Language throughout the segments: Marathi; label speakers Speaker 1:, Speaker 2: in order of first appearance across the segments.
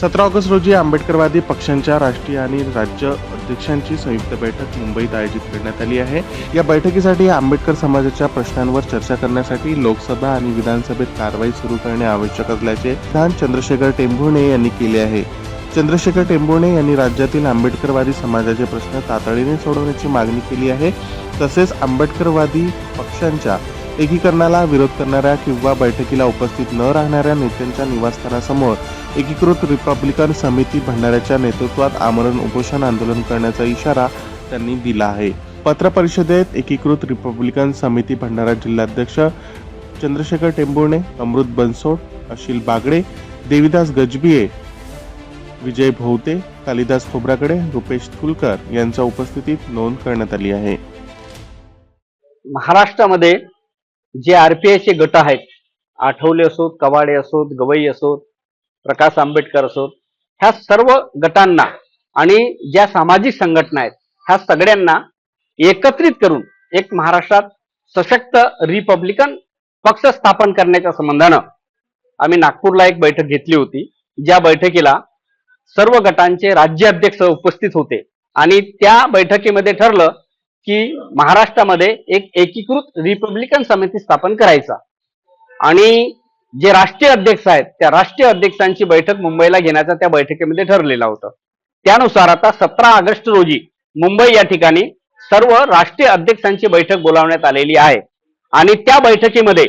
Speaker 1: सतरा ऑगस्ट रोजी आंबेडकरवादी पक्षांच्या राष्ट्रीय आणि राज्य अध्यक्षांची संयुक्त बैठक मुंबईत आयोजित करण्यात आली आहे. या बैठकीसाठी आंबेडकर समाजाच्या प्रश्नांवर चर्चा करण्यासाठी लोकसभा आणि विधानसभेत कारवाई सुरू करणे आवश्यक असल्याचे विधान चंद्रशेखर टेंभुर्णे यांनी केले आहे. चंद्रशेखर टेंभुर्णे यांनी राज्यातील आंबेडकरवादी समाजाचे प्रश्न तातडीने सोडवण्याची मागणी केली आहे. तसेच आंबेडकरवादी पक्षांच्या एकीकरणाला विरोध करणाऱ्या किंवा बैठकीला उपस्थित न राहणाऱ्या नेत्यांच्या निवासस्थानासमोर एकीकृत रिपब्लिकन समिती भंडाऱ्याच्या नेतृत्वात आमरण उपोषण आंदोलन करण्याचा इशारा त्यांनी दिला आहे. पत्रपरिषदेत एकीकृत रिपब्लिकन समिती भंडारा जिल्हाध्यक्ष चंद्रशेखर टेंभुर्णे अमृत बनसोड अशिल बागडे देविदास गजबिये विजय भोवते कालिदास खोब्राकडे रुपेश तुलकर यांच्या उपस्थितीत नोंद करण्यात आली आहे.
Speaker 2: महाराष्ट्रामध्ये जे आरपीआयचे गट आहेत आठवले असोत कवाडे असोत गवई असोत प्रकाश आंबेडकर असोत ह्या सर्व गटांना आणि ज्या सामाजिक संघटना आहेत ह्या सगळ्यांना एकत्रित करून एक महाराष्ट्रात सशक्त रिपब्लिकन पक्ष स्थापन करण्याच्या संबंधानं आम्ही नागपूरला एक बैठक घेतली होती. ज्या बैठकीला सर्व गटांचे राज्याध्यक्ष उपस्थित होते आणि त्या बैठकीमध्ये ठरलं की महाराष्ट्रामध्ये एक एकीकृत रिपब्लिकन समिती स्थापन करायचा. आणि जे राष्ट्रीय अध्यक्ष आहेत त्या राष्ट्रीय अध्यक्षांची बैठक मुंबईला घेण्याचा त्या बैठकीमध्ये ठरलेलं होतं. त्यानुसार आता सतरा ऑगस्ट रोजी मुंबई या ठिकाणी सर्व राष्ट्रीय अध्यक्षांची बैठक बोलावण्यात आलेली आहे. आणि त्या बैठकीमध्ये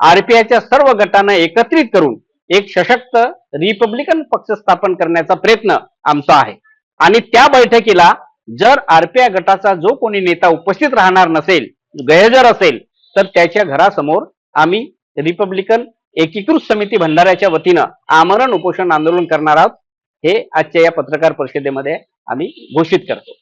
Speaker 2: आरपीआयच्या सर्व गटांना एकत्रित करून एक सशक्त रिपब्लिकन पक्ष स्थापन करण्याचा प्रयत्न आमचा आहे. आणि त्या बैठकीला जर आरपीआय गटाचा जो कोणी नेता उपस्थित राहणार नसेल गैरहजर असेल तर त्याच्या घरासमोर आम्ही रिपब्लिकन एकीकृत समिती भंडाऱ्याच्या वतीनं आमरण उपोषण आंदोलन करणार आहोत हे आजच्या या पत्रकार परिषदेमध्ये आम्ही घोषित करतो.